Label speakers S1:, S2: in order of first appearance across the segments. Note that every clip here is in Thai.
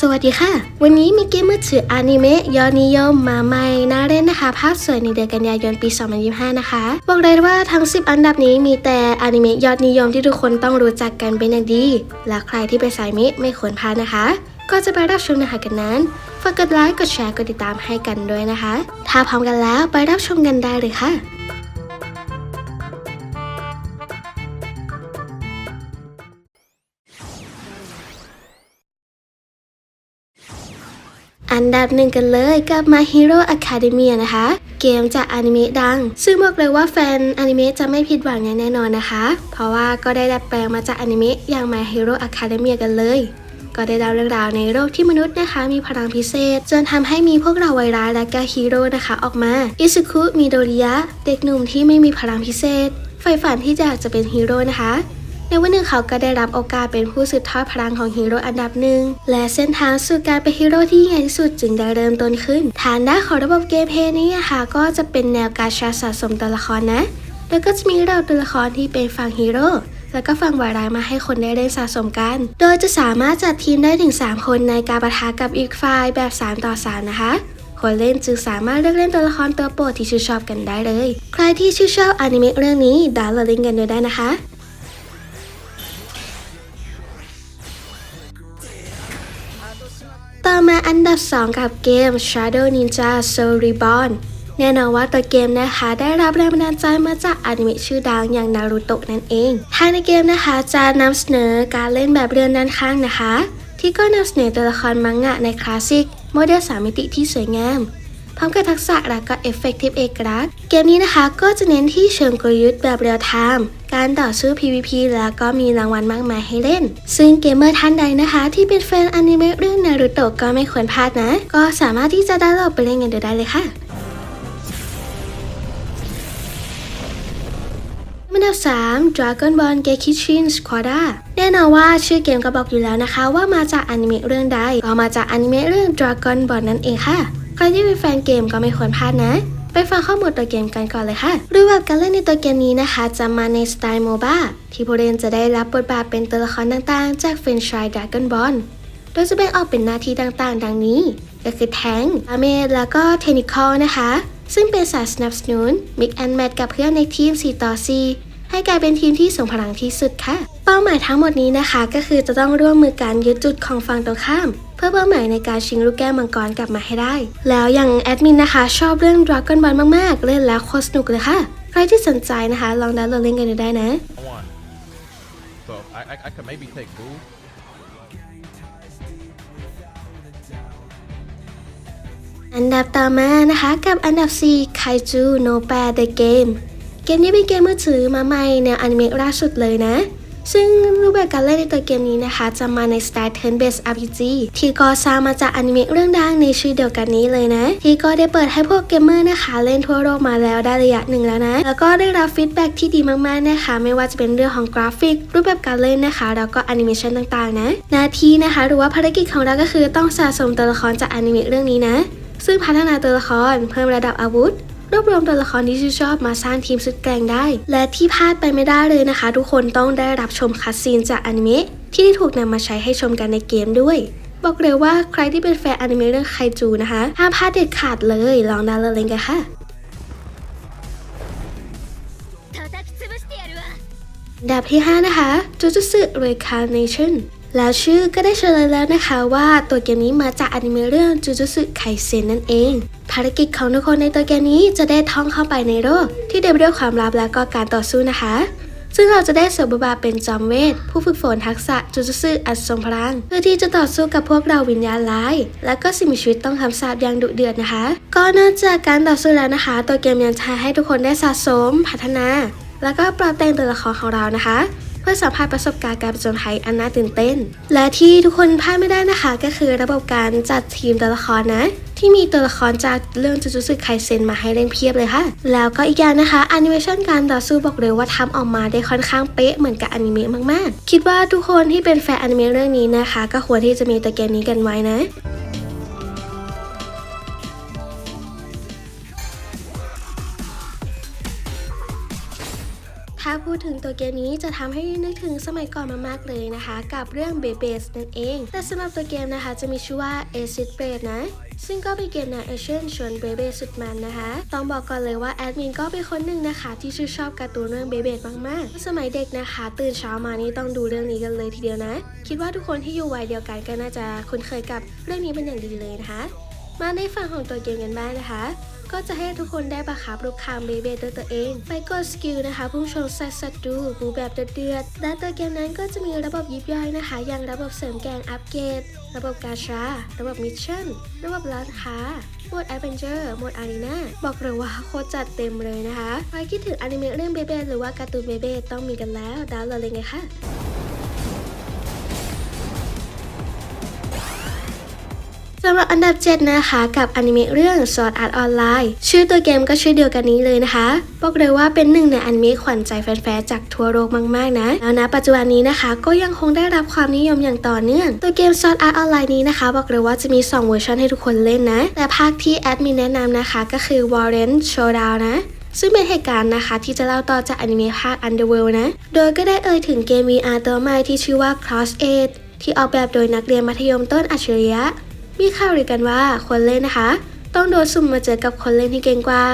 S1: สวัสดีค่ะ วันนี้มีเกมมือถืออนิเมะยอดนิยมมาใหม่น่าเล่นนะคะ ภาพสวยในเดือนกันยายนปี 2025 นะคะ บอกเลยว่าทั้ง 10 อันดับนี้มีแต่อนิเมะยอดนิยมที่ทุกคนต้องรู้จักกันเป็นอย่างดี และใครที่เป็นสายมะไม่ควรพลาดนะคะ ก็จะไปรับชมนะคะกันนั้น ฝากกดไลค์ กดแชร์ กดติดตามให้กันด้วยนะคะ ถ้าพร้อมกันแล้วไปรับชมกันได้เลยค่ะ อันดับหนึ่งกันเลยกับ My Hero Academia นะคะ เกมจากอนิเมะดัง ซึ่งบอกเลยว่าแฟนอนิเมะจะไม่ผิดหวังอย่างแน่นอนนะคะ เพราะว่าก็ได้ดัดแปลงมาจากอนิเมะอย่าง My Hero Academia กันเลย ก็ได้เล่าเรื่องราวในโลกที่มนุษย์นะคะ มีพลังพิเศษ จนทำให้มีพวกเราไวร้ายและก็ฮีโร่นะคะออกมาอิซุคุมิโดริยะเด็กหนุ่มที่ไม่มีพลังพิเศษใฝ่ฝันที่อยากจะเป็นฮีโร่นะคะ ในวันหนึ่งเขาก็ได้รับโอกาสเป็นผู้สืบทอดพลังของฮีโร่อันดับหนึ่งและเส้นทางสู่การเป็นฮีโร่ที่ยิ่งใหญ่ที่สุดจึงได้เริ่มต้นขึ้น ฐานด้านของระบบเกมเพลย์นี้นะคะก็จะเป็นแนวการชาสะสมตัวละครนะ แล้วก็จะมีเราตัวละครที่เป็นฝั่งฮีโร่แล้วก็ฝั่งวายร้ายมาให้คนได้เล่นสะสมกัน โดยจะสามารถจัดทีมได้ถึง 3 คนในการปะทะกับอีกฝ่ายแบบ 3 ต่อ 3 นะคะ คนเล่นจึงสามารถเลือกเล่นตัวละครตัวโปรดที่ชื่นชอบกันได้เลย ใครที่ชื่นชอบอนิเมะเรื่องนี้ดาวน์โหลดลิงก์กันด้วยได้นะคะ ต่อมาอันดับ 2 กับเกม Shadow Ninja Soul Reborn แน่นอนว่าตัวเกมนะคะได้รับแรงบันดาลใจมาจากอนิเมะชื่อดังอย่างนารูโตะนั่นเองทางในเกมนะคะจะนำเสนอการเล่นแบบเรือนด้านข้างนะคะ ที่ก็นำเสนอตัวละครมังงะในคลาสสิกโมเดลสามมิติที่สวยงาม พร้อมกับทักษะและก็เอฟเฟกติฟเอกลักษณ์เกมนี้นะคะก็จะเน้นที่เชิงกลยุทธ์แบบเรียลไทม์ การต่อสู้ PVP แล้วก็มีรางวัลมากมายให้เล่น ซึ่งเกมเมอร์ท่านใดนะคะ ที่เป็นแฟนอนิเมะเรื่องนารูโตะก็ไม่ควรพลาดนะ ก็สามารถที่จะดาวน์โหลดไปเล่นกันดูได้เลยค่ะอันดับ3 Dragon Ball Gekishin Squadra แน่นอนว่าชื่อเกมก็บอกอยู่แล้วนะคะว่ามาจากอนิเมะเรื่องใด ก็มาจากอนิเมะเรื่อง Dragon Ball นั่นเองค่ะ ใครที่เป็นแฟนเกมก็ไม่ควรพลาดนะ ไปฟังข้อมูลตัวเกมกันก่อนเลยค่ะรูปแบบการเล่นในตัวเกมนี้นะคะ จะมาในสไตล์โมบ้าที่ผู้เล่นจะได้รับบทบาทเป็นตัวละครต่างๆ จากเฟรนช์ชายดราก้อนบอลโดยจะแบ่งออกเป็นหน้าที่ต่างๆ ดังนี้ ก็คือแทงอาเมดแล้วก็เทคนิคอลนะคะ ซึ่งเป็นสายสนับสนุนมิกแอนแมทกับเพื่อนในทีม 4 ต่อ 4 ให้กลายเป็นทีมที่ส่งพลังที่สุดค่ะ เป้าหมายทั้งหมดนี้นะคะ ก็คือจะต้องร่วมมือกันยึดจุดของฝั่งตรงข้าม เพื่อเป้าหมายในการชิงลูกแก้วมังกรกลับมาให้ได้ แล้วอย่างแอดมินนะคะ ชอบเรื่อง Dragon Ball มากๆ เล่นแล้วโคตรสนุกเลยค่ะ ใครที่สนใจนะคะ ลองดาวน์โหลดเล่นกันดูได้นะ
S2: one. So I, I, I could maybe take Boo.
S1: อันดับต่อมานะคะกับอันดับ4 Kaiju No p a The Game เกมนี้เป็นเกมมือถือมาใหม่แนวอนิเมะล่าสุดเลยนะ ซึ่งรูปแบบการเล่นในตัวเกมนี้นะคะ จะมาในสไตล์ Turn Based RPG ที่ก็สร้างมาจากอนิเมะเรื่องดังในชื่อเดียวกันนี้เลยนะ ที่ก็ได้เปิดให้พวกเกมเมอร์นะคะ เล่นทั่วโลกมาแล้วได้ระยะหนึ่งแล้วนะ แล้วก็ได้รับฟีดแบ็กที่ดีมากๆนะคะ ไม่ว่าจะเป็นเรื่องของกราฟิก รูปแบบการเล่นนะคะ แล้วก็แอนิเมชันต่างๆนะ หน้าที่นะคะหรือว่าภารกิจของเราก็คือต้องสะสมตัวละครจากอนิเมะเรื่องนี้นะซึ่งพัฒนาตัวละครเพิ่มระดับอาวุธ รวบรวมตัวละครที่ชื่นชอบมาสร้างทีมสุดแกร่งได้ และที่พลาดไปไม่ได้เลยนะคะ ทุกคนต้องได้รับชมคัสซีนจากอนิเมะที่ได้ถูกนำมาใช้ให้ชมกันในเกมด้วยบอกเลยว่าใครที่เป็นแฟนอนิเมะเรื่องไคจูนะคะห้ามพลาดเด็ดขาดเลย ลองดาวน์โหลดเลยกันค่ะ
S3: ดับที่ 5 นะคะ
S1: จูจูสึเรคาร์เนชั่น แล้วชื่อก็ได้เฉลยแล้วนะคะว่าตัวเกมนี้มาจากอนิเมะเรื่อง Jujutsu Kaisen นั่นเอง ภารกิจของทุกคนในตัวเกมนี้จะได้ท่องเข้าไปในโลกที่เต็มไปด้วยความลับและก็การต่อสู้นะคะ ซึ่งเราจะได้สวมบทบาทเป็นจอมเวท ผู้ฝึกฝนทักษะจูจุสึอัดทรงพลัง เพื่อที่จะต่อสู้กับพวกเราวิญญาณร้าย และก็สิ่งมีชีวิตต้องคำสาปอย่างดุเดือดนะคะ ก็นอกจากการต่อสู้แล้วนะคะ ตัวเกมยังใช้ให้ทุกคนได้สะสม พัฒนา แล้วก็ปรับแต่งตัวละครของเรานะคะ เพื่อสัมผัสประสบการณ์การผจญภัยอันน่าตื่นเต้น และที่ทุกคนพลาดไม่ได้นะคะ ก็คือระบบการจัดทีมตัวละครนะ ที่มีตัวละครจากเรื่องจูจูสึไคเซนมาให้เล่นเพียบเลยค่ะ แล้วก็อีกอย่างนะคะแอนิเมชันการต่อสู้บอกเลยว่าทำออกมาได้ค่อนข้างเป๊ะเหมือนกับอนิเมะมากๆ คิดว่าทุกคนที่เป็นแฟนอนิเมะเรื่องนี้นะคะ ก็ควรที่จะมีตัวเกมนี้กันไว้นะ ถึงตัวเกมนี้จะทำให้นึกถึงสมัยก่อนมากๆเลยนะคะ กับเรื่อง b e b e s นั่นเอง แต่สำหรับตัวเกมนะคะจะมีชื่อว่า Acid b r a d นะ ซึ่งก็เป็นเกมแนวแอคชั่นชวนเบเบสุดมันนะคะ ต้องบอกก่อนเลยว่าแอดมินก็เป็นคนหนึ่งนะคะ ที่ชื่นชอบการ์ตูนเรื่องเบเบมากๆ สมัยเด็กนะคะ ตื่นเช้ามานี่ต้องดูเรื่องนี้กันเลยทีเดียวนะ คิดว่าทุกคนที่อยู่วัยเดียวกันก็น่าจะคุ้นเคยกับเรื่องนี้เป็นอย่างดีเลยนะคะ มาในฝั่งของตัวเกมกันบ้างนะคะ ก็จะให้ทุกคนได้ประคับลูกค้าเบเบด้วยตัวเอง ไปกดสกิลนะคะพุ่งชนใส่ศัตรูบูแบบเดือดๆและตัวเกมนั้นก็จะมีระบบยิบย่อยนะคะ อย่างระบบเสริมแกงอัปเกรด ระบบกาชา ระบบมิชชั่น ระบบร้านค้าโหมดแอดเวนเจอร์โหมดอารีนาบอกเลยว่าโคตรจัดเต็มเลยนะคะ ใครคิดถึงอนิเมะเรื่องเบเบหรือว่าการ์ตูนเบเบต้องมีกันแล้วดาวน์โหลดเลยไงค่ะ สำหรับอันดับ 7 นะคะกับอนิเมะเรื่อง Sword Art Online ชื่อตัวเกมก็ชื่อเดียวกันนี้เลยนะคะ บอกเลยว่าเป็นหนึ่งในอนิเมะขวัญใจแฟนๆจากทั่วโลกมากๆนะ แล้วนะปัจจุบันนี้นะคะ ก็ยังคงได้รับความนิยมอย่างต่อเนื่อง ตัวเกม Sword Art Online นี้นะคะ บอกเลยว่าจะมี 2 เวอร์ชันให้ทุกคนเล่นนะ แต่ภาคที่แอดมินแนะนำนะคะก็คือ Warren Showdown นะซึ่งเป็นเหตุการณ์นะคะที่จะเล่าต่อจากอนิเมะภาค Underworld นะ โดยก็ได้เอ่ยถึงเกม VR ตัวใหม่ที่ชื่อว่า Cross Age ที่ออกแบบโดยนักเรียนมัธยมต้นอัจฉริยะ มีข่าวลือกันว่าคนเล่นนะคะ ต้องโดนสุ่มมาเจอกับคนเล่นที่เก่งกว่า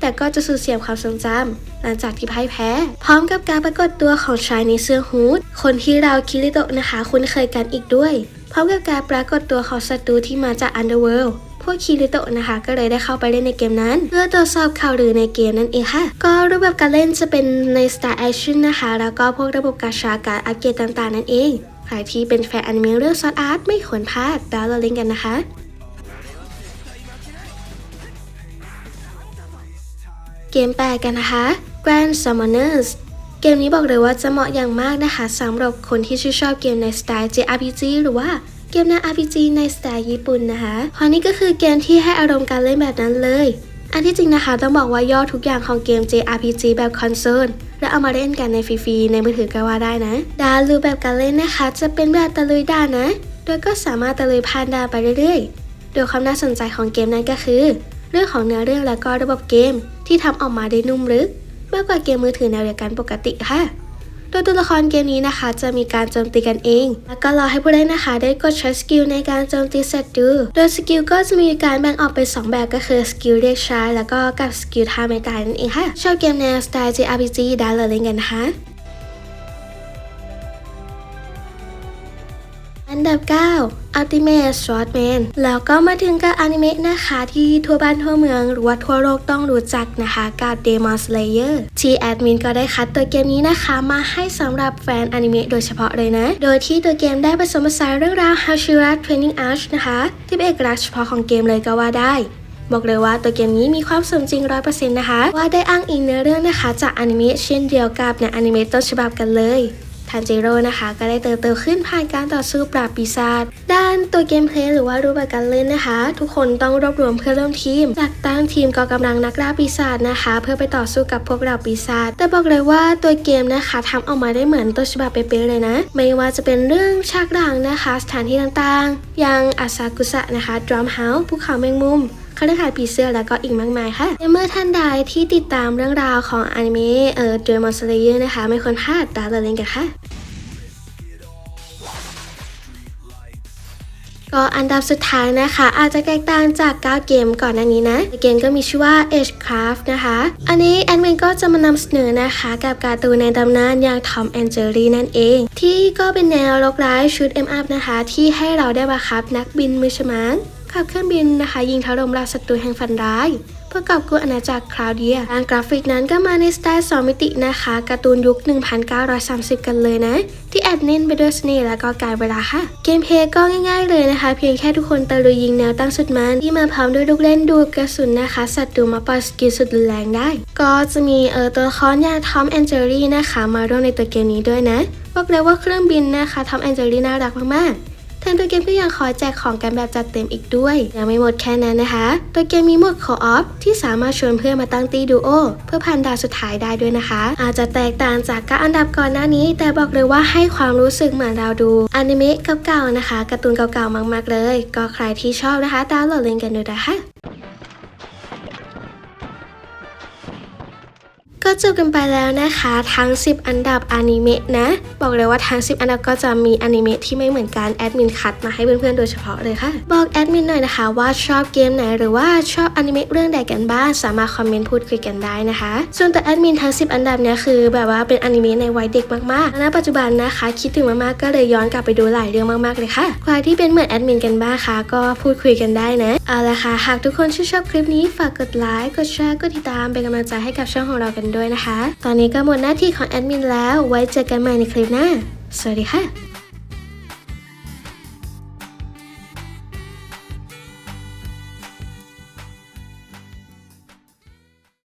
S1: แต่ก็จะสูญเสียความทรงจำหลังจากที่พ่ายแพ้ พร้อมกับการปรากฏตัวของชายในเสื้อฮูดคนที่เราคิริโตะนะคะ คุ้นเคยกันอีกด้วย พร้อมกับการปรากฏตัวของศัตรูที่มาจากอันเดอร์เวิลด์พวกคิริโตะนะคะก็เลยได้เข้าไปเล่นในเกมนั้น เพื่อตรวจสอบข่าวลือในเกมนั่นเองค่ะ ก็รูปแบบการเล่นจะเป็นในสไตล์แอคชั่นนะคะ แล้วก็พวกระบบกาชาการอัปเกรดต่างๆ นั่นเอง ครที่เป็นแฟนอนิเมะเรื่องซอสอาร์ตไม่ควรพลาดดาวน์โหลดล่นกันนะคะเกมแปลกันนะคะ Grand Summoners เกมนี้บอกเลยว่าจะเหมาะอย่างมากนะคะสำหรับคนที่ชื่นชอบเกมในสไตล์ JRPG หรือว่าเกมแนว RPG ในสไตล์ญี่ปุ่นนะคะเพราะนี่ก็คือเกมที่ให้อารมณ์การเล่นแบบนั้นเลย อันที่จริงนะคะ ต้องบอกว่าย่อทุกอย่างของเกม JRPG แบบคอนโซลและเอามาเล่นกันในฟรีๆในมือถือก็ว่าได้นะดานรูแบบการเล่นนะคะ จะเป็นแบบตะลุยด่านนะ โดยก็สามารถตะลุยผ่านด่านไปเรื่อยๆ โดยความน่าสนใจของเกมนั้นก็คือ เรื่องของเนื้อเรื่องและก็ระบบเกมที่ทำออกมาได้นุ่มลึก มากกว่าเกมมือถือแนวเดียวกันปกติค่ะ โดยตัวละครเกมนี้นะคะ จะมีการโจมตีกันเอง แล้วก็รอให้ผู้เล่นนะคะ ได้กดใช้สกิลในการโจมตีศัตรูโดยสกิลก็จะมีการแบ่งออกเป็น2แบบก็คือสกิลเรียกใช้แล้วก็กับสกิลท่าไม่ตายนั่นเองค่ะชอบเกมแนวสไตล์ JRPG ดาวน์โหลยเล่นกันนะคะ ดับ 9 Ultimate Swordman แล้วก็มาถึงกับอนิเมะนะคะ ที่ทั่วบ้านทั่วเมืองหรือว่าทั่วโลกต้องรู้จักนะคะกับ Demon Slayer ที่แอดมินก็ได้คัดตัวเกมนี้นะคะ มาให้สำหรับแฟนอนิเมะโดยเฉพาะเลยนะ โดยที่ตัวเกมได้ผสมผสานเรื่องราว Hashira Training Arch นะคะ ที่เป็นเอกลักษณ์เฉพาะของเกมเลยก็ว่าได้บอกเลยว่าตัวเกมนี้มีความสมจริง 100%นะคะ ว่าได้อ้างอิงเนื้อเรื่องนะคะ จากอนิเมะเช่นเดียวกับในอนิเมะต้นฉบับกันเลย ทันจิโร่นะคะ ก็ได้เติบโตขึ้นผ่านการต่อสู้ปราบปีศาจด้านตัวเกมเพลย์หรือว่ารูปแบบการเล่นนะคะ ทุกคนต้องรวบรวมเพื่อนร่วมทีมจากตั้งทีมกองกำลังนักล่าปีศาจนะคะ เพื่อไปต่อสู้กับพวกเราปีศาจแต่บอกเลยว่าตัวเกมนะคะทำออกมาได้เหมือนต้นฉบับเป๊ะเลยนะ ไม่ว่าจะเป็นเรื่องฉากหลังนะคะ สถานที่ต่างๆ อย่างอาซากุสะนะคะดรัมเฮาส์ภูเขาแมงมุมคฤหาสน์ผีเสื้อแล้วก็อีกมากมายค่ะในเมื่อท่านใดที่ติดตามเรื่องราวของอนิเมะเอ่อ Demon Slayer นะคะ ไม่ควรพลาดดาวน์โหลดเล่นกันค่ะ ก็อันดับสุดท้ายนะคะ อาจจะแตกต่างจาก9เกมก่อนหน้านี้นะ เกมก็มีชื่อว่า Agecraft นะคะ อันนี้แอดมินก็จะมานำเสนอนะคะ กับการ์ตูนในตำนานอย่าง Tom and Jerry นั่นเอง ที่ก็เป็นแนวโลกร้ายชุด M up นะคะ ที่ให้เราได้บังคับนักบินมือฉมังขับเครื่องบินนะคะ ยิงถล่มราศัตรูแห่งฝันร้ายเพื่อกอบกู้อาณาจักรคลาวเดียด้านกราฟิกนั้นก็มาในสไตล์ 2 มิตินะคะ การ์ตูนยุค 1930 กันเลยนะ ที่ อบเน้นไปด้วยเสน่ห์และก็การเวลาค่ะ เกมเพลย์ก็ง่ายๆเลยนะคะ เพียงแค่ทุกคนตะลุยยิงแนวตั้งสุดมันที่มาพร้อมด้วยลูกเล่นดูกระสุนนะคะสัตว์ดูมาปล่อยสกิลสุดรุนแรงได้ ก็จะมีเออตัวละครอย่างทอมแอนเจอรี่นะคะ มาร่วมในตัวเกมนี้ด้วยนะบอกเลยว่าเครื่องบินนะคะทอมแอนเจอรี่น่ารักมากๆ ทางตัวเกมก็ยังคอยแจกของกันแบบจัดเต็มอีกด้วย ยังไม่หมดแค่นั้นนะคะ ตัวเกมมีโหมด Co-op ที่สามารถชวนเพื่อนมาตั้งตีดูโอเพื่อพันดาวสุดท้ายได้ด้วยนะคะ อาจจะแตกต่างจากการอันดับก่อนหน้านี้ แต่บอกเลยว่าให้ความรู้สึกเหมือนเราดูอนิเมะเก่าๆนะคะการ์ตูนเก่าๆมากๆเลย ก็ใครที่ชอบนะคะดาวน์โหลดเล่นกันดูนะคะ ก็จบกันไปแล้วนะคะ ทั้ง 10 อันดับอนิเมะนะ บอกเลยว่าทั้ง 10 อันดับก็จะมีอนิเมะที่ไม่เหมือนกันแอดมินคัดมาให้เพื่อนๆโดยเฉพาะเลยค่ะ บอกแอดมินหน่อยนะคะว่าชอบเกมไหนหรือว่าชอบอนิเมะเรื่องใดกันบ้างสามารถคอมเมนต์พูดคุยกันได้นะคะ ส่วนตัวแอดมินทั้ง 10 อันดับเนี่ยคือ แบบว่าเป็นอนิเมะในวัยเด็กมากๆณปัจจุบันนะคะ คิดถึงมากๆก็เลยย้อนกลับไปดูหลายเรื่องมากๆเลยค่ะใครที่เป็นเหมือนแอดมินกันบ้างคะก็พูดคุยกันได้นะเอาละค่ะหากทุกคนชื่นชอบคลิปนี้ฝากกดไลค์กดแชร์กดติดตามเป็นกำลังใจให้กับช่องของเรากันด้วยนะคะ ตอนนี้ก็หมดหน้าที่ของแอดมินแล้ว ไว้เจอกันใหม่ในคลิปหน้า สวัสดีค่ะ